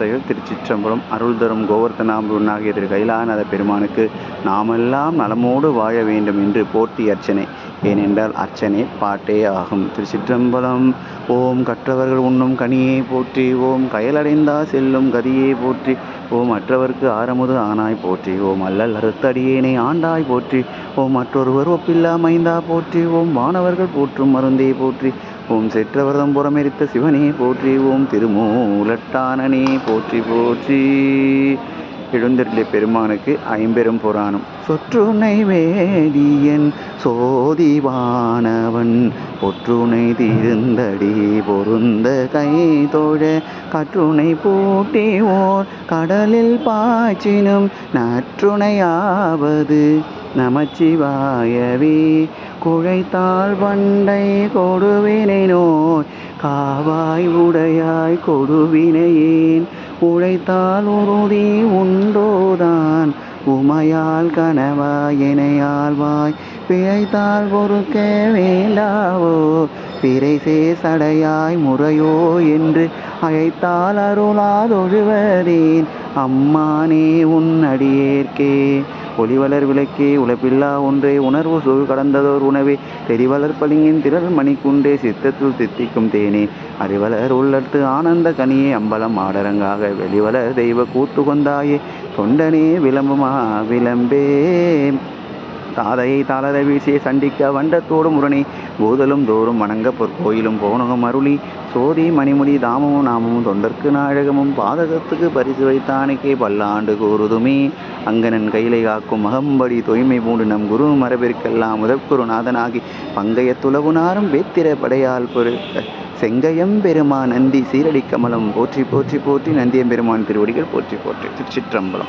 செயல் திருச்சிற்றம்பலம் அருள் தரும் கோவர்த்தனாம்புனாகிய திரு கைலாநாத பெருமானுக்கு நாமெல்லாம் நலமோடு வாழ வேண்டும் என்று போட்டி அர்ச்சனை. ஏனென்றால் அர்ச்சனை பாட்டே ஆகும். திருச்சிற்றம்பலம் ஓம் கற்றவர்கள் உண்ணும் கனியே போற்றி ஓம் கயலடைந்தா செல்லும் கதியே போற்றி ஓம் மற்றவர்க்கு ஆரமுது ஆனாய் போற்றி ஓம் அல்லல் அறுத்தடியேனை ஆண்டாய் போற்றி ஓம் மற்றொருவர் ஒப்பில்லா மைந்தா போற்றி ஓம் வானவர்கள் போற்றும் மருந்தே போற்றி ஓம் செற்றவரதம் புறமெரித்த சிவனே போற்றி ஓம் திருமூலட்டானனே போற்றி போற்றி. எழுந்தருளிய பெருமானுக்கு ஐம்பெரும் புராணம். சொற்றுனை வேதியன் சோதிவானவன் பொற்றுனை திருந்தடி பொருந்த கை தோழ கற்றுனை பூட்டி ஓர் கடலில் பாய்ச்சினும் நற்றுணையாவது நமச்சிவாயவே. குழைத்தாள் பண்டை கொடுவினை நோய் காவாய் உடையாய் கொடுவினையேன் உழைத்தால் உறுதி உண்டோதான். உமையால் கனவாய் இணையாழ்வாய் பிழைத்தால் பொறுக்க வேண்டாவோ? பிறைசே சடையாய் முறையோ என்று அழைத்தால் அருளாதொழுவதேன். அம்மானே உன் அடியேற்கே. ஒளிவளர் விளக்கே உழைப்பில்லா ஒன்றே. உணர்வு சொல் கடந்ததோர் உணவே. தெரிவளர் பளிங்கின் திரள் மணிக்குண்டே. சித்தத்தில் தித்திக்கும் தேனே. அறிவலர் உள்ளத்து ஆனந்த கனியே. அம்பலம் ஆடரங்காக வெளிவலர் தெய்வ கூத்து கொண்டாயே தொண்டனே விளம்புமா? விளம்பே. தாதையை தாளர வீசிய சண்டிக்க வண்டத்தோடு முரணி பூதலும் தோறும் வணங்க பொற்கோயிலும் போனகம் அருளி. சோதி மணிமுடி தாமமும் நாமமும் தொண்டர்க்கு நாழகமும் பாதகத்துக்கு பரிசு வைத்தானுக்கே பல்லாண்டு கூறுதுமே. அங்கனன் கையிலை காக்கும் மகம்படி தொய்மை பூண்டு நம் குரு மரபிற்கெல்லாம் முதற்குருநாதனாகி பங்கைய துளவுனாரும் வேத்திர படையால் பொருத்த செங்கையம் பெருமான் நந்தி சீரடி கமலம் போற்றி போற்றி போற்றி நந்தியம் பெருமான் திருவடிகள் போற்றி போற்றி. திருச்சிற்றம்பலம்.